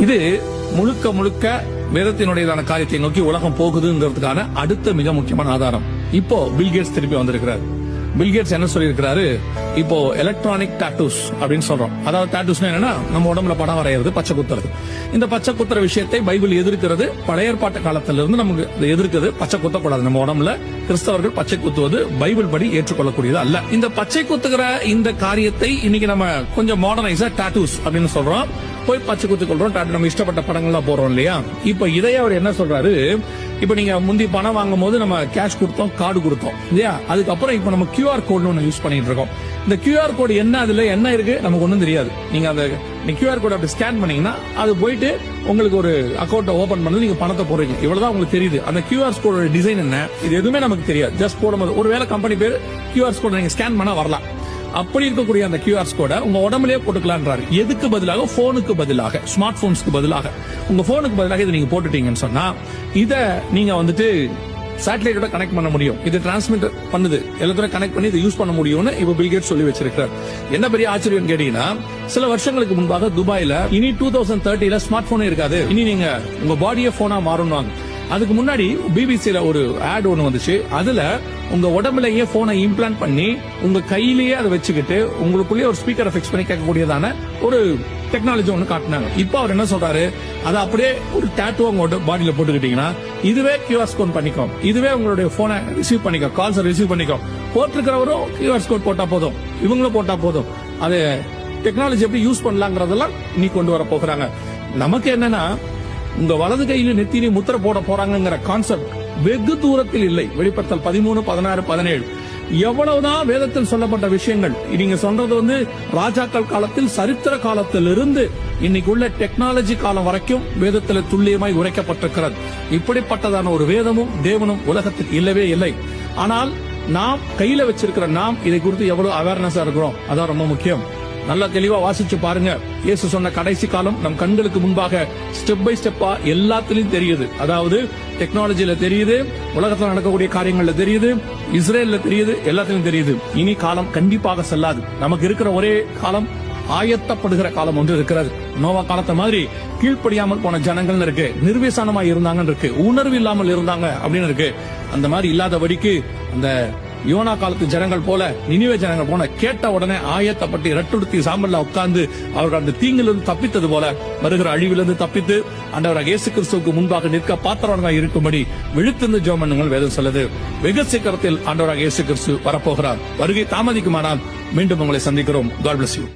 இது முழுக்க முழுக்க வேதத்தினுடையதான காரியத்தை நோக்கி உலகம் போகுதுங்கிறதுக்கான அடுத்த மிக முக்கியமான ஆதாரம். இப்போ பில்கேட்ஸ் திருப்பி வந்திருக்கிறார். பில்கேட்ஸ் என்ன சொல்லியிருக்கிறாரு? இப்போ எலக்ட்ரானிக் டாட்டூஸ் அப்படின்னு சொல்றோம். அதாவது டாட்டூஸ்னா என்னன்னா நம்ம உடம்புல படம் வரைகிறது பச்சை குத்துறது. இந்த பச்சை குத்துற விஷயத்தை பைபிள் எதிர்க்கிறது. பழைய ஏற்பாட்டு காலத்துல இருந்து நமக்கு எதிர்க்கிறது எதிர்க்குது. பச்சை குத்தக்கூடாது. நம்ம உடம்புல கிறிஸ்தவர்கள் பச்சை குத்துவது பைபிள் படி ஏற்றுக்கொள்ளக்கூடியது அல்ல. இந்த பச்சை குத்துகிற இந்த காரியத்தை இன்னைக்கு நம்ம கொஞ்சம் மாடர்னைஸா டாட்டூஸ் அப்படின்னு சொல்றோம். போய் பச்சை குத்து கொள்றோம் டாட்டூ நம்ம இஷ்டப்பட்ட படங்கள்லாம் போறோம் இல்லையா? இப்ப இதையே அவர் என்ன சொல்றாரு? இப்ப நீங்க முந்தி பணம் வாங்கும் போது நம்ம கேஷ் கொடுத்தோம் கார்டு கொடுத்தோம் இல்லையா? அதுக்கப்புறம் இப்ப நம்ம கியூஆர் கோட் ஒன்று யூஸ் பண்ணிட்டு இருக்கோம் இந்த கியூஆர் கோடு என்ன அதுல என்ன இருக்கு நமக்கு ஒன்றும் தெரியாது. நீங்க அந்த கியூஆர் கோட் அப்படி ஸ்கேன் பண்ணீங்கன்னா அது போயிட்டு உங்களுக்கு ஒரு அக்கௌண்ட் ஓபன் பண்ணி நீங்க பணத்தை போடுறீங்க. இவ்வளவுதான் உங்களுக்கு தெரியுது. அந்த கியூஆர் கோடோட டிசைன் என்ன இது எதுவுமே நமக்கு தெரியாது. ஜஸ்ட் போடும்போது ஒருவேளை கம்பெனி பேர் கியூஆர் கோட் நீங்க ஸ்கேன் பண்ணா வரலாம். அப்படி இருக்கக்கூடிய அந்த கியூஆர் கோடை உங்க உடம்புலயே போட்டுக்கலான்றாரு. எதுக்கு பதிலாக? போனுக்கு பதிலாக ஸ்மார்ட் போன்ஸ்க்கு பதிலாக. உங்க போனுக்கு பதிலாக இதை நீங்க போட்டுட்டீங்கன்னு சொன்னா இதை நீங்க வந்துட்டு சேட்டலைட்டோட கனெக்ட் பண்ண முடியும். இது டிரான்ஸ்மிட் பண்ணுது. எல்லாத்தோட கனெக்ட் பண்ணி இதை யூஸ் பண்ண முடியும்னு இப்ப பில்கேட் சொல்லி வச்சிருக்காரு என்ன பெரிய ஆச்சரியம் கேட்டீங்கன்னா சில வருஷங்களுக்கு முன்பாக துபாயில இனி டூ தௌசண்ட் தேர்ட்டில ஸ்மார்ட் போனே இருக்காது. இனி நீங்க உங்க பாடியே போனா மாறணும் அதுக்கு முன்னாடி பிபிசியில ஒரு ஆட் ஒன்று வந்துச்சு. அதுல உங்க உடம்புலயே போனை இம்ப்ளான்ட் பண்ணி உங்க கையிலேயே அதை வச்சுக்கிட்டு உங்களுக்குள்ளேயே ஒரு ஸ்பீக்கரை ஃபிக்ஸ் பண்ணி கேட்கக்கூடியதான ஒரு டெக்னாலஜி ஒன்று காட்டினாங்க. இப்போ அவர் என்ன சொல்றாரு? அதை அப்படியே ஒரு டேட்டூ உங்களோட பாடியில போட்டுக்கிட்டீங்கன்னா இதுவே கியூஆர் கோட் பண்ணிக்கோ. இதுவே உங்களுடைய போனை ரிசீவ் பண்ணிக்கோ. கால்ஸ் ரிசீவ் பண்ணிக்கோ. போட்டிருக்கிறவரும் கியூஆர் கோட் போட்டா போதும். இவங்களும் போட்டா போதும். அது டெக்னாலஜி எப்படி யூஸ் பண்ணலாங்கிறதெல்லாம் நீ கொண்டு வர போகிறாங்க. நமக்கு என்னன்னா உங்க வலது கையில நெத்தினி முத்திரை போட போறாங்கிற கான்செப்ட் வெகு தூரத்தில் இல்லை. வெளிப்படுத்தல் பதிமூணு பதினாறு பதினேழு. எவ்வளவுதான் வேதத்தில் சொல்லப்பட்ட விஷயங்கள் நீங்க சொல்றது வந்து ராஜாக்கள் காலத்தில் சரித்திர காலத்திலிருந்து இன்னைக்கு உள்ள டெக்னாலஜி காலம் வரைக்கும் வேதத்தில் துல்லியமாய் உரைக்கப்பட்டிருக்கிறது. இப்படிப்பட்டதான ஒரு வேதமும் தேவனும் உலகத்தில் இல்லவே இல்லை. ஆனால் நாம் கையில வச்சிருக்கிற நாம் இதை குறித்து எவ்வளவு அவேர்னஸா இருக்கிறோம்? அதான் ரொம்ப முக்கியம். நல்லா தெளிவா வாசிச்சு பாருங்க. இயேசு சொன்ன கடைசி காலம் நம் கண்களுக்கு முன்பாக ஸ்டெப் பை ஸ்டெப்பா எல்லாத்துலயும் தெரியுது. அதாவது டெக்னாலஜில தெரியுது உலகத்துல நடக்கக்கூடிய காரியங்கள்ல தெரியுது இஸ்ரேல்ல தெரியுது எல்லாத்துலயும் தெரியுது. இனி காலம் கண்டிப்பாக செல்லாது. நமக்கு இருக்கிற ஒரே காலம் ஆயத்தப்படுகிற காலம் ஒன்று இருக்கிறது. நோவா காலத்தை மாதிரி கீழ்ப்படியாமல் போன ஜனங்கள் இருக்கு. நிர்வேசனமா இருந்தாங்கன்னு இருக்கு. உணர்வு இல்லாமல் இருந்தாங்க அப்படின்னு இருக்கு. அந்த மாதிரி இல்லாதபடிக்கு அந்த யோனா காலத்து ஜனங்கள் போல நினைவே ஜனங்கள் போல கேட்ட உடனே ஆயத்தப்பட்டு இரட்டுடுத்தி சாம்பல்ல உட்கார்ந்து அவர்கள் அந்த தீங்கிலிருந்து தப்பித்தது போல வருகிற அழிவிலிருந்து தப்பித்து ஆண்டவராக இயேசு கிறிஸ்துவுக்கு முன்பாக நிற்க பாத்திரவனாக இருக்கும்படி விழுத்திருந்து ஜோமன்னுங்கள் வேதம் சொல்லுது. வெகு சீக்கிரத்தில் ஆண்டவராக இயேசு கிறிஸ்து வரப்போகிறார். வருகை தாமதிக்குமானால் மீண்டும் உங்களை சந்திக்கிறோம். God bless you